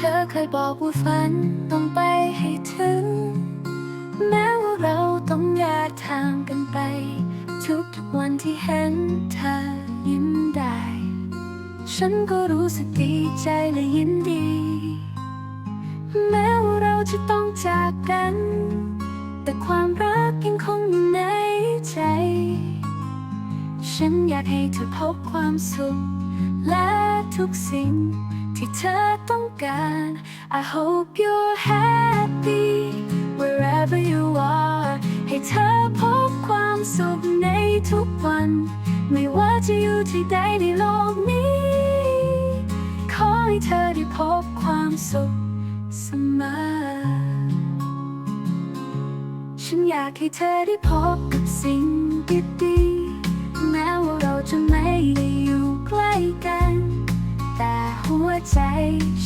ธอเคยบอกว่าฝันต้องไปให้ถึง แม้ว่าเราต้องแยกทางกันไป ทุกวันที่เห็นเธอยิ้มได้ ฉันก็รู้สึกดีใจและยินดี แม้ว่าเราจะต้องจากกัน แต่ความรักยังคงอยู่ในใจ ฉันอยากให้เธอพบความสุขและทุกสิ่ง ที่เธอต้องการ I hope you're happy wherever you are ให้เธอพบความสุขในทุกวัน ไม่ว่าจะอยู่ที่ใดในโลกนี้ ขอให้เธอได้พบความสุขเสมอ ฉันอยากให้เธอได้พบ ใจ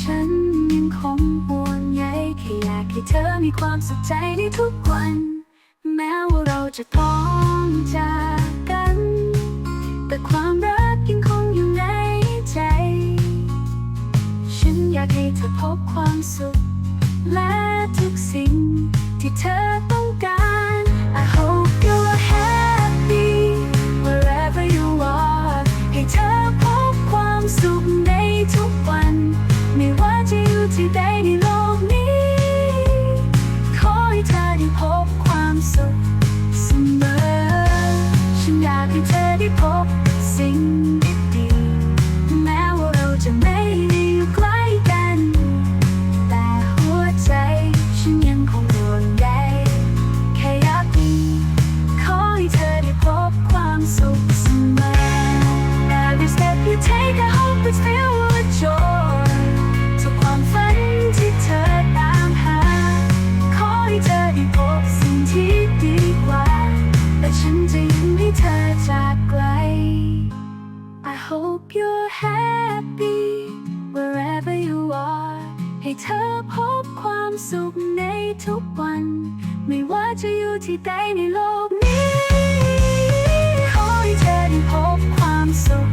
ฉันยังคงห่วงใยแค่อยากให้เธอมีความสุขใจในทุกวัน แม้ว่าเราจะต้องจากกัน แต่ความรักยังคงอยู่ในใจ ฉันอยากให้เธอพบความสุข และทุกสิ่งที่เธอ ธอได้พบสิ่งดีๆแม้ว่าเราจะไม่ได้อยู่ใกล้กัน แต่หัวใจฉันยังคงโดนใยแค่อยากมีขอให้เธอได้พบความสุขเสมอ Every step you take I hope it's filled ให้เธอพบความสุขในทุกวัน ไม่ว่าจะอยู่ที่ใดในโลกนี้ ขอให้เธอได้พบความสุข